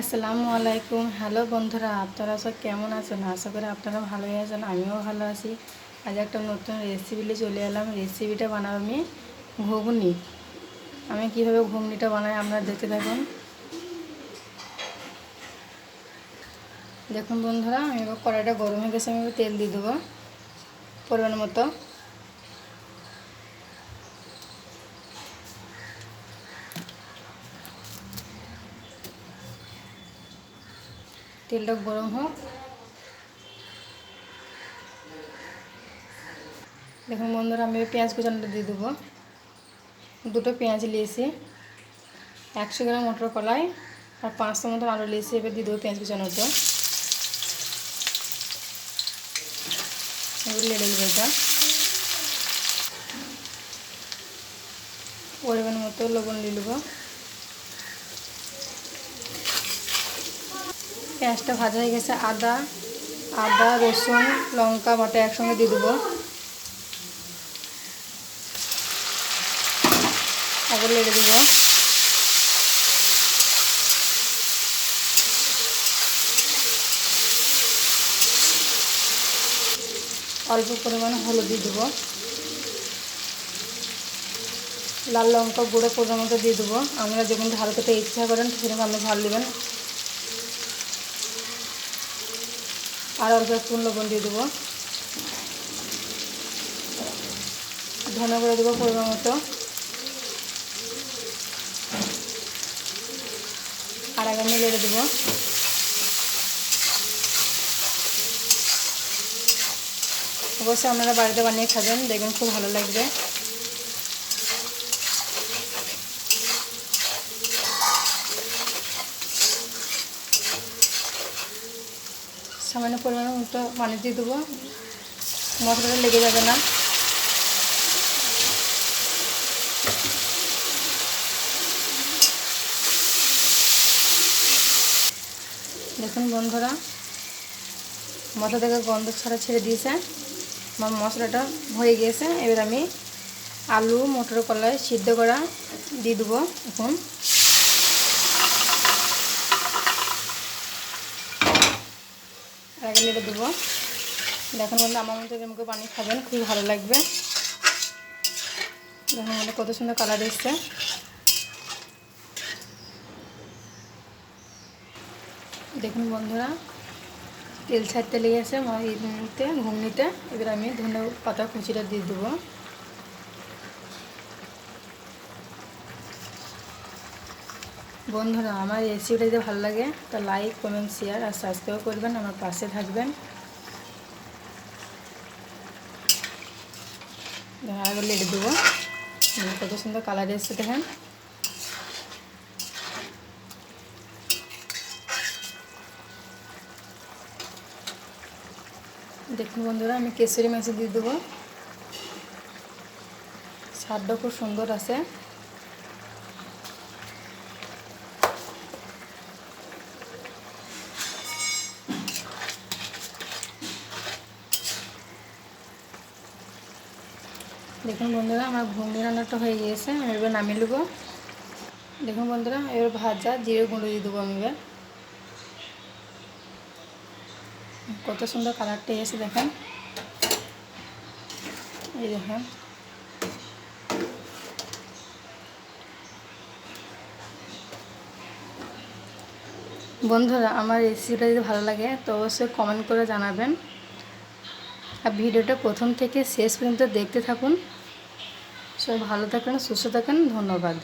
আসসালামু আলাইকুম। হ্যালো বন্ধুরা, আপনারা সব কেমন আছেন? আশা করি আপনারা ভালোই আছেন, আমিও ভালো আছি। আজ একটা নতুন রেসিপি নিয়ে চলে এলাম। রেসিপিটা বানাবো আমি ঘুগনি। আমি কীভাবে ঘুগনিটা বানাই আপনারা দেখতে থাকুন। দেখুন বন্ধুরা, আমি কড়াইটা গরম হয়ে গেছে, আমি তেল দিয়ে দেবো পরিমাণ মতো। তেলটা গরম হোক। দেখুন বন্ধুরা, আমি পেঁয়াজ কুচানোটা দিয়ে দেবো। দুটো পেঁয়াজ নিয়েছি, একশো গ্রাম মটর কলাই আর পাঁচশো মতন আলু নিয়েছি, এবার দিয়ে দেবো পেঁয়াজ কুচানোটা। এবার লেড়ে পরিমাণ মতো লবণ নিয়ে নেব পেঁয়াজটা ভাজা হয়ে গেছে, আদা আদা, রসুন, লঙ্কা, বাটা একসঙ্গে দিয়ে দেবো। আবার লেড়ে দেবো। অল্প পরিমাণে হলুদ দিয়ে দেবো। লাল লঙ্কা গুঁড়ো পরিমাণ মতো দিয়ে দেবো। আমরা যেমন ঝাল খেতে ইচ্ছা করেন, সেরকম আপনি ঝাল দেবেন। আর অল্প একটু লবণ দিয়ে দেবো। ধনে করে দেবো পরিমাণ মতো। আর আগে লেড়ে দেবো। অবশ্যই আপনারা বাড়িতে বানিয়ে খাবেন, দেখবেন খুব ভালো লাগবে। সামান্য পরিমাণ মতো পানি দিয়ে দেবো। মশলাটা লেগে যাবে না। দেখুন বন্ধুরা, মশলা থেকে গন্ধ ছাড়া ছেড়ে দিয়েছে। আমার মশলাটা হয়ে গিয়েছে। এবার আমি আলু, মটর কলাই সিদ্ধ করা দিয়ে দেবো। এখন আগে নেড়ে দেবো। দেখুন বন্ধু, আমার মতো এরকম পানি খাবেন, খুবই ভালো লাগবে। দেখুন বন্ধু, কত সুন্দর কালার এসছে। দেখুন বন্ধুরা, তেল ছাড়তে লেগে আছে ইতে ঘুমনিতে। এবার আমি ধনে পাতা কুচিটা দিয়ে দেবো। বন্ধুরা, আমার রেসিপিটা যদি ভালো লাগে, তা লাইক কমেন্ট শেয়ার আর সাবস্ক্রাইব করবেন, আমার পাশে থাকবেন। আগে লেটে দেবো কত সুন্দর কালার এসছে, দেখেন। দেখুন বন্ধুরা, আমি কেশরি মাছ দিয়ে দেবো। স্বাদটা খুব সুন্দর আছে। দেখুন বন্ধুরা, আমার ঘুগনি রান্নাটা হয়ে গিয়েছে, আমি এবার নামিয়ে নেব। দেখুন বন্ধুরা, এবার ভাজা জিরে গুঁড়ো দিয়ে দেবো আমি এবার। কত সুন্দর কালারটা এসে দেখেন। এই দেখেন। বন্ধুরা, আমার রেসিপিটা যদি ভালো লাগে, তো অবশ্যই কমেন্ট করে জানাবেন। আর ভিডিওটা প্রথম থেকে শেষ পর্যন্ত দেখতে থাকুন। সবাই ভালো থাকেন সুস্থ থাকেন ধন্যবাদ।